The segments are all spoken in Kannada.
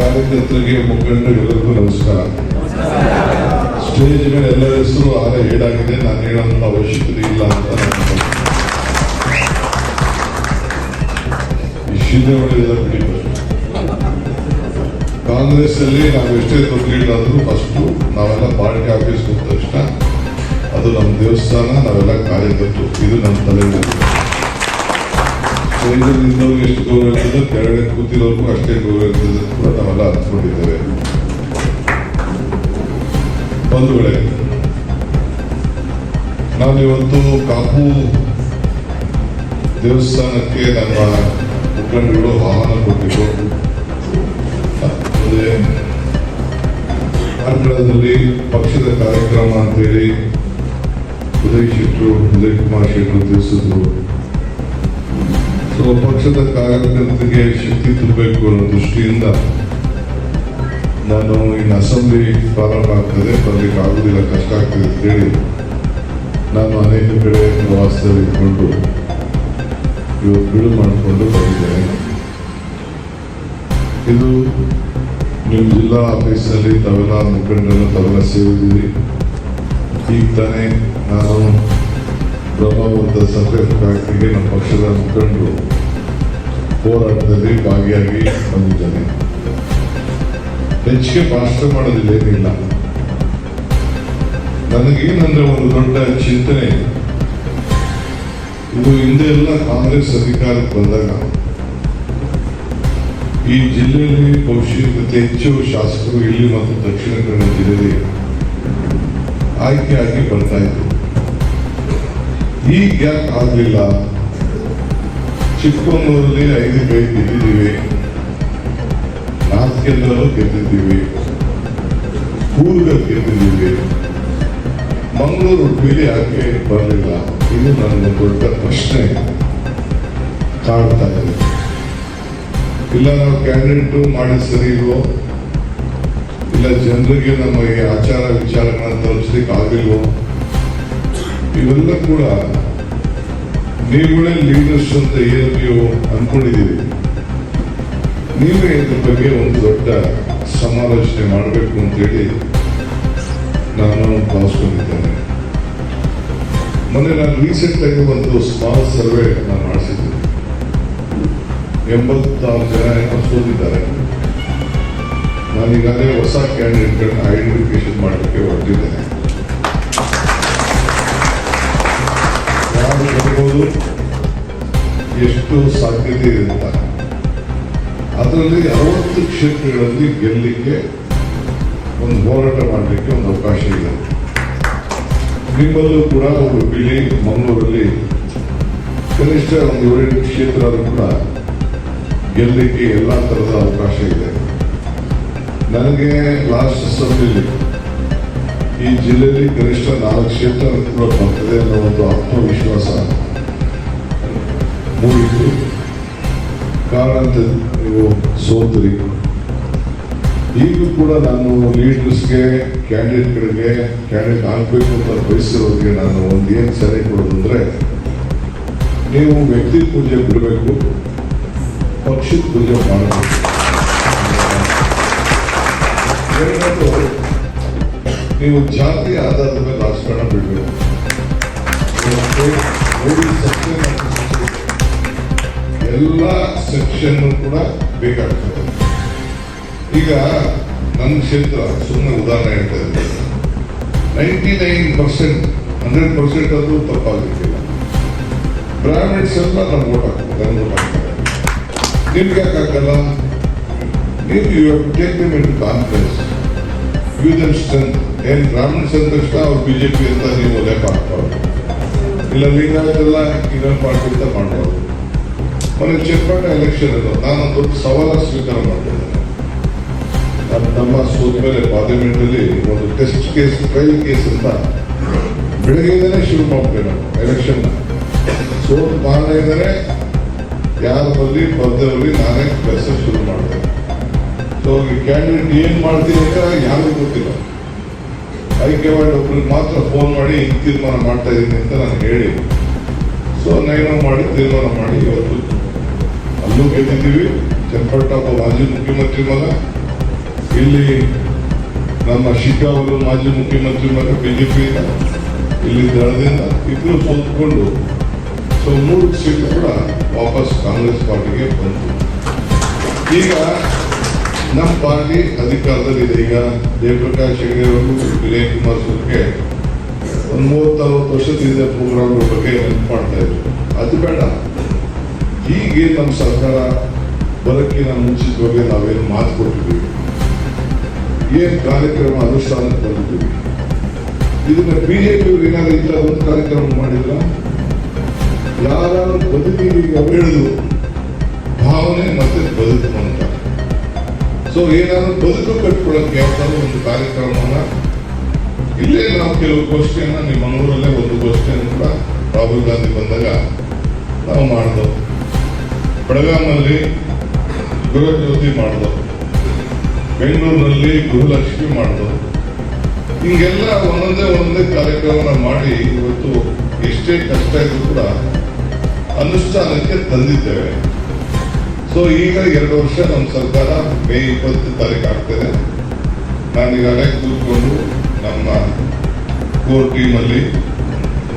ಕಾರ್ಯಕರ್ತರಿಗೆ ಮುಖಂಡರಿಗೆಲ್ಲರಿಗೂ ನಮಸ್ಕಾರ ಸ್ಟೇಜ್ ಮೇಲೆ ಎಲ್ಲರ ಹೆಸರು ಆಗ ಏಡಾಗಿದೆ. ನಾನು ಹೇಳೋ ಅವಶ್ಯಕತೆ ಇಲ್ಲ ಅಂತ ಕಾಂಗ್ರೆಸ್ ಅಲ್ಲಿ ನಾವು ಎಷ್ಟೇ ಆದ್ರೂ ಫಸ್ಟ್ ನಾವೆಲ್ಲ ಪಾರ್ಟಿ ಆಫೀಸ್ ಹೋದ ತಕ್ಷಣ ಅದು ನಮ್ಮ ದೇವಸ್ಥಾನ, ನಾವೆಲ್ಲ ಕಾರ್ಯಕರ್ತರು. ಇದು ನಮ್ಮ ತಲೆಯಲ್ಲಿ ನಿಂತವ್ರಿಗೆ ಎಷ್ಟು ಗೌರವ ಇರ್ತದೆ ಕೆಳಗಡೆ ಕೂತಿರೋರ್ಗೂ ಅಷ್ಟೇ ಗೌರವ ಇರ್ತದೆ ಕೂಡ ನಾವೆಲ್ಲ ಅನ್ಕೊಂಡಿದ್ದೇವೆ ಬಂಧುಗಳೇ ನಾನು ಇವತ್ತು ಕಾಪು ದೇವಸ್ಥಾನಕ್ಕೆ ನಮ್ಮ ಮುಖಂಡಗಳು ಆಹ್ವಾನ ಕೊಟ್ಟಿದ್ದು ಕಾರ್ಕಳದಲ್ಲಿ ಪಕ್ಷದ ಕಾರ್ಯಕ್ರಮ ಅಂತೇಳಿ ಉದಯ್ ಶೆಟ್ಟರು ಉದಯ್ ಕುಮಾರ್ ಶೆಟ್ಟರು ತಿಳಿಸಿದ್ರು ಸೊ ಪಕ್ಷದ ಕಾರ್ಯಕರ್ತರಿಗೆ ಶಕ್ತಿ ತುಂಬಬೇಕು ಅನ್ನೋ ದೃಷ್ಟಿಯಿಂದ ನಾನು ಇನ್ನು ಅಸೆಂಬ್ಲಿ ಪ್ರಾರಂಭ ಆಗ್ತದೆ, ಬರಲಿಕ್ಕೆ ಆಗುದಿಲ್ಲ, ಕಷ್ಟ ಆಗ್ತದೆ ಅಂತೇಳಿ ನಾನು ಅನೇಕ ಕಡೆ ಪ್ರವಾಸದಲ್ಲಿ ಇಟ್ಕೊಂಡು ಇವತ್ತು ಬಿಡು ಮಾಡಿಕೊಂಡು ಬಂದಿದ್ದೇನೆ. ಇದು ನಿಮ್ಮ ಜಿಲ್ಲಾ ಆಫೀಸಲ್ಲಿ ತಾವೆಲ್ಲ ಮುಖಂಡರು, ತಾವೆಲ್ಲ ಸೇರಿದ್ದೀರಿ. ಈಗ ತಾನೇ ನಾನು ಬ್ರಹ್ಮಾವರದ ಸಪರೇಟ್ ಫ್ಯಾಕ್ಟ್ರಿಗೆ ನಮ್ಮ ಪಕ್ಷದ ಮುಖಂಡರು ಹೋರಾಟದಲ್ಲಿ ಭಾಗಿಯಾಗಿ ಬಂದಿದ್ದೇನೆ ಹೆಚ್ಚಿಗೆ ಭಾಷಣ ಮಾಡೋದಿಲ್ಲ ನನಗೇನಂದ್ರೆ ಒಂದು ದೊಡ್ಡ ಚಿಂತನೆ. ಇದು ಹಿಂದೆ ಎಲ್ಲ ಕಾಂಗ್ರೆಸ್ ಅಧಿಕಾರಕ್ಕೆ ಬಂದಾಗ ಈ ಜಿಲ್ಲೆಯಲ್ಲಿ ಬಹುಶಃ ಹೆಚ್ಚು ಶಾಸಕರು ಇಲ್ಲಿ ಮತ್ತು ದಕ್ಷಿಣ ಕನ್ನಡ ಜಿಲ್ಲೆಯಲ್ಲಿ ಆಯ್ಕೆಯಾಗಿ ಬರ್ತಾ ಇದ್ರು. ಈಗ ಯಾಕೆ ಆಗಲಿಲ್ಲ. ಚಿಕ್ಕಮಗಳೂರಲ್ಲಿ ಐದು ಕೈ ಗೆದ್ದಿದ್ದೀವಿ. ನಾಲ್ಕು ಕೇಂದ್ರಲ್ಲೂ ಗೆದ್ದಿದ್ದೀವಿ. ಕೂರ್ಗ ಗೆದ್ದಿದ್ದೀವಿ. ಮಂಗಳೂರು ಉಡುಪಿಲಿ ಯಾಕೆ ಬರಲಿಲ್ಲ. ಇದು ನನ್ನ ದೊಡ್ಡ ಪ್ರಶ್ನೆ ಕಾಡ್ತಾ ಇದೆ. ಇಲ್ಲ ನಾವು ಕ್ಯಾಂಡಿಡೇಟ್ ಮಾಡಿ ಸರಿ ಇಲ್ವೋ? ಇಲ್ಲ ಜನರಿಗೆ ನಮ್ಮ ಈ ಆಚಾರ ವಿಚಾರಗಳನ್ನ ತಲುಪಿಸ್ಲಿಕ್ಕೆ ಆಗಿಲ್ವೋ? ಇವೆಲ್ಲ ಕೂಡ ನೀವುಗಳೇ ಲೀಡರ್ಸ್ ಅಂತ ಏನು ನೀವು ಅನ್ಕೊಂಡಿದ್ದೀರಿ? ನೀವೇ ಇದ್ರ ಬಗ್ಗೆ ಒಂದು ದೊಡ್ಡ ಸಮಾಲೋಚನೆ ಮಾಡಬೇಕು ಅಂತೇಳಿ ನಾನು ಭಾವಿಸ್ಕೊಂಡಿದ್ದೇನೆ. ಮೊನ್ನೆ ನಾನು ರೀಸೆಂಟ್ ಆಗಿ ಒಂದು ಸ್ಮಾಲ್ ಸರ್ವೆ ನಾನು ಮಾಡಿಸಿದ್ದೆ. ಎಂಬತ್ತಾರು ಜನ ಏನೋ ಸೋತಿದ್ದಾರೆ. ನಾನೀಗಾಗಲೇ ಹೊಸ ಕ್ಯಾಂಡಿಡೇಟ್ಗಳನ್ನ ಐಡೆಂಟಿಫಿಕೇಶನ್ ಮಾಡಲಿಕ್ಕೆ ಹೊರಟಿದ್ದೇನೆ. ಬರ್ಬೋದು ಎಷ್ಟು ಸಾಧ್ಯತೆ ಇದೆ ಅಂತ ಅದರಲ್ಲಿ ಅರವತ್ತು ಕ್ಷೇತ್ರಗಳಲ್ಲಿ ಗೆಲ್ಲಲಿಕ್ಕೆ ಒಂದು ಹೋರಾಟ ಮಾಡಲಿಕ್ಕೆ ಒಂದು ಅವಕಾಶ ಇದೆ. ನಿಮ್ಮಲ್ಲೂ ಕೂಡ ಉಡುಪಿಲಿ ಮಂಗಳೂರಲ್ಲಿ ಕನಿಷ್ಠ ಒಂದು ಏಳೆಂಟು ಕ್ಷೇತ್ರ ಆದರೂ ಕೂಡ ಗೆಲ್ಲಲಿಕ್ಕೆ ಎಲ್ಲ ಥರದ ಅವಕಾಶ ಇದೆ. ನನಗೆ ಲಾಸ್ಟ್ ಅಸೆಂಬ್ಲಿಲಿ ಈ ಜಿಲ್ಲೆಯಲ್ಲಿ ಕನಿಷ್ಠ ನಾಲ್ಕು ಕ್ಷೇತ್ರ ಕೂಡ ಬರ್ತದೆ ಅನ್ನೋ ಒಂದು ಆತ್ಮವಿಶ್ವಾಸ ಮೂಡಿತ್ತು ಕಾರಣ ಅಂತ ನೀವು ಸೋತ್ರಿ. ಈಗಲೂ ಕೂಡ ನಾನು ಲೀಡರ್ಸ್ಗೆ, ಕ್ಯಾಂಡಿಡೇಟ್ಗಳಿಗೆ, ಕ್ಯಾಂಡಿಡೇಟ್ ಆಗಬೇಕು ಅಂತ ಬಯಸಿರೋರಿಗೆ ನಾನು ಒಂದು ಏನು ಸಲಹೆ ಕೊಡೋದಂದ್ರೆ ನೀವು ವ್ಯಕ್ತಿ ಪೂಜೆ ಬಿಡಬೇಕು ಪಕ್ಷದ ಪೂಜೆ ಮಾಡಬೇಕು. ನೀವು ಜಾತಿ ಆಧಾರದ ಮೇಲೆ ರಾಜಕಾರಣ ಬಿಡಬೇಕು. ಎಲ್ಲ ಸೆಕ್ಷನ್ ಕೂಡ ಬೇಕಾಗ್ತದೆ. ಈಗ ನಮ್ಮ ಕ್ಷೇತ್ರ ಸುಮ್ಮನೆ ಉದಾಹರಣೆ ಹೇಳ್ತಾ ಇದ್ದೀನಿ. Ninety nine percent hundred percent ಅದು ತಪ್ಪಾಗಿರ್ತಿಲ್ಲ ಬ್ರಾಹ್ಮಿಣ್ಸ್ ಎಲ್ಲ ನಮ್ಗೆ ಓಟ್ ಹಾಕ್ತಾರೆ, ನಮ್ಗೆ ಓಟ್ ಹಾಕ್ತಾರೆ. ನಿಮ್ಗೆ ಯಾಕೆ ಹಾಕಲ್ಲ? ನೀವು you take in confidence you ಏನು ಸ್ಟ್ರೆಂತ್ ಏನ್ ಅವ್ರು ಅಂದ ತಕ್ಷಣ ಅವ್ರು ಬಿಜೆಪಿ ಅಂತ ನೀವು ಲೆಕ್ಕ ಹಾಕ್ಬಾರ್ದು ಇಲ್ಲ ಲಿಂಗಾಯತೆಲ್ಲ ಇನ್ನೊಂದು ಪಾರ್ಟಿ ಅಂತ ಮಾಡಬಾರ್ದು ಮೊನ್ನೆ ಚಿಕ್ಕಪಟ್ಟ ಎಲೆಕ್ಷನ್ ಅದು ನಾನು ದೊಡ್ಡ ಸವಾಲ ಸ್ವೀಕಾರ ಮಾಡ್ತಿದ್ದೇನೆ ಅದು ನಮ್ಮ ಸೋತ ಮೇಲೆ ಪಾರ್ಲಿಮೆಂಟ್ ಅಲ್ಲಿ ಒಂದು ಟೆಸ್ಟ್ ಕೇಸ್ ಟ್ರಯಲ್ ಕೇಸ್ ಅಂತ ಬೆಳಗ್ಗೆಯಿಂದಲೇ ಶುರು ಮಾಡ್ತೇವೆ ನಾವು ಎಲೆಕ್ಷನ್ ಸೋತ್ ಮಾಡಿದರೆ ಯಾರ ಬಲ್ಲಿ ಬಂದವರಲ್ಲಿ ನಾನೇ ಕೆಲಸ ಶುರು ಮಾಡ್ತೇನೆ ಕ್ಯಾಂಡಿಡೇಟ್ ಏನು ಮಾಡ್ತೀನಿ ಅಂತ ಯಾರಿಗೂ ಗೊತ್ತಿಲ್ಲ. ಹೈಕಮಾಂಡ್ ಒಬ್ರಿಗೆ ಮಾತ್ರ ಫೋನ್ ಮಾಡಿ ತೀರ್ಮಾನ ಮಾಡ್ತಾ ಇದ್ದೀನಿ ಅಂತ ನಾನು ಹೇಳಿ ಸೊ ನಯನ ಮಾಡಿ ತೀರ್ಮಾನ ಮಾಡಿ ಇವತ್ತು ಅಲ್ಲೂ ಗೆದ್ದಿದ್ದೀವಿ. ಚನ್ನಪಟ್ಟ ಮಾಜಿ ಮುಖ್ಯಮಂತ್ರಿ ಮಗ. ಇಲ್ಲಿ ನಮ್ಮ ಶಿಖಾ ಅವರು ಮಾಜಿ ಮುಖ್ಯಮಂತ್ರಿ ಮಗ ಬಿಜೆಪಿಯಿಂದ ಇಲ್ಲಿ ದಳದಿಂದ ಇಬ್ಬರು ಸೋತ್ಕೊಂಡು ಸೊ ಮೂರು ಸೀಟ್ ಕೂಡ ವಾಪಸ್ ಕಾಂಗ್ರೆಸ್ ಪಾರ್ಟಿಗೆ ಬಂತು. ಈಗ ನಮ್ಮ ಪಾರ್ಟಿ ಅಧಿಕಾರದಲ್ಲಿದೆ ಈಗ ಜಯಪ್ರಕಾಶ್ ಹೆಗಡೆ ಅವರು ವಿನಯ್ ಕುಮಾರ್ ಸುರ್ಗೆ ಒಂದು ಮೂವತ್ತರವತ್ತು ವರ್ಷದಿಂದ ಪ್ರೋಗ್ರಾಮ್ ಬಗ್ಗೆ ನೆನಪು ಮಾಡ್ತಾ ಇದ್ರು. ಅದು ಬೇಡ. ಹೀಗೆ ನಮ್ಮ ಸರ್ಕಾರ ಬಲಕಿನ ಮುಂಚಿತ ಬಗ್ಗೆ ನಾವೇನು ಮಾತು ಕೊಟ್ಟಿದ್ದೀವಿ ಏನ್ ಕಾರ್ಯಕ್ರಮ ಅನುಷ್ಠಾನಕ್ಕೆ ಬಂದಿದ್ದೀವಿ. ಇದನ್ನ ಬಿಜೆಪಿ ಏನಾದ್ರು ಇಲ್ಲ ಒಂದು ಕಾರ್ಯಕ್ರಮ ಮಾಡಿಲ್ಲ ಯಾರು ಬದುಕಿಗೆ ಬೆಳೆದು ಭಾವನೆ ಮತ್ತೆ ಬದುಕು ಅಂತ. ಸೊ ಏನಾದರೂ ಬದುಕು ಕಟ್ಕೊಳ್ಳೋಕೆ ಯಾವ್ದಾದ್ರು ಒಂದು ಕಾರ್ಯಕ್ರಮನ, ಇಲ್ಲೇ ನಾವು ಕೆಲವು ಗೋಷ್ಠಿಯನ್ನು ನಿಮ್ಮ ಮಂಗಳೂರಲ್ಲೇ ಒಂದು ಗೋಷ್ಠಿಯನ್ನು ಕೂಡ ರಾಹುಲ್ ಗಾಂಧಿ ಬಂದಾಗ ನಾವು ಮಾಡಿದೆವು ಬೆಳಗಾಮಲ್ಲಿ ಗೃಹಜ್ಯೋತಿ ಮಾಡಿದೆವು ಬೆಂಗಳೂರಿನಲ್ಲಿ ಗೃಹಲಕ್ಷ್ಮಿ ಮಾಡಿದೆವು ಹಿಂಗೆಲ್ಲ ಒಂದೊಂದೇ ಒಂದೊಂದೇ ಕಾರ್ಯಕ್ರಮನ ಮಾಡಿ ಇವತ್ತು ಎಷ್ಟೇ ಕಷ್ಟ ಇದ್ರೂ ಕೂಡ ಅನುಷ್ಠಾನಕ್ಕೆ ತಂದಿದ್ದೇವೆ. ಸೊ ಈಗ ಎರಡು ವರ್ಷ ನಮ್ಮ ಸರ್ಕಾರ ಮೇ ಇಪ್ಪತ್ತು ತಾರೀಕು ಆಗ್ತದೆ. ನಾನು ಈಗಾಗಲೇ ಕೂತ್ಕೊಂಡು ನಮ್ಮ ಕೋರ್ ಟೀಮಲ್ಲಿ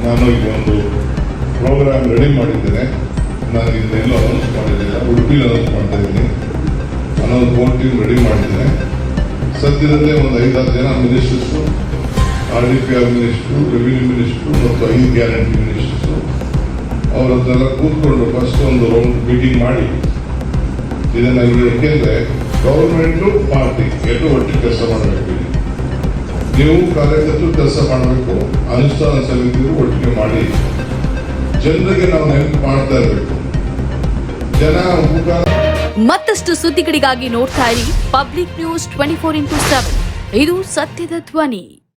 ನಾನು ಈಗ ಒಂದು ಪ್ರೋಗ್ರಾಮ್ ರೆಡಿ ಮಾಡಿದ್ದೇನೆ. ನಾನು ಇದನ್ನೆಲ್ಲೂ ಅನೌನ್ಸ್ ಮಾಡಿದ್ದೇನೆ, ಉಡುಪಿಲಿ ಅನೌನ್ಸ್ ಮಾಡ್ತಾ ಇದ್ದೀನಿ ಅನ್ನೋದು ಕೋರ್ ಟೀಮ್ ರೆಡಿ ಮಾಡಿದ್ದೇನೆ. ಸದ್ಯದಲ್ಲೇ ಒಂದು ಐದಾರು ಜನ ministers R D P R minister revenue minister ಮತ್ತು ಐದು ಗ್ಯಾರಂಟಿ ಮಿನಿಸ್ಟರ್ಸು ಅವರನ್ನೆಲ್ಲ ಕೂತ್ಕೊಂಡು ಫಸ್ಟ್ ಒಂದು ರೌಂಡ್ ಮೀಟಿಂಗ್ ಮಾಡಿ ಇದನ್ನ ಏಕೆಂದ್ರೆ ಗೌರ್ಮೆಂಟು ಪಾರ್ಟಿ ಎರಡು ಒಟ್ಟಿಗೆ ಕೆಲಸ ಮಾಡಬೇಕು. ನೀವು ಕಾರ್ಯಕರ್ತರು ಕೆಲಸ ಮಾಡಬೇಕು, ಅನುಷ್ಠಾನ ಸಮಿತಿಯು ಒಟ್ಟಿಗೆ ಮಾಡಿ. ಜನರಿಗೆ ನಾವು ನೆನಪು ಮಾಡ್ತಾ ಇರಬೇಕು. ಜನ ಉಪಕಾರ ಮತ್ತಷ್ಟು ಸುದ್ದಿಗಳಿಗಾಗಿ ನೋಡ್ತಾ ಇರಿ public news twenty four into seven ಇದು ಸತ್ಯದ ಧ್ವನಿ.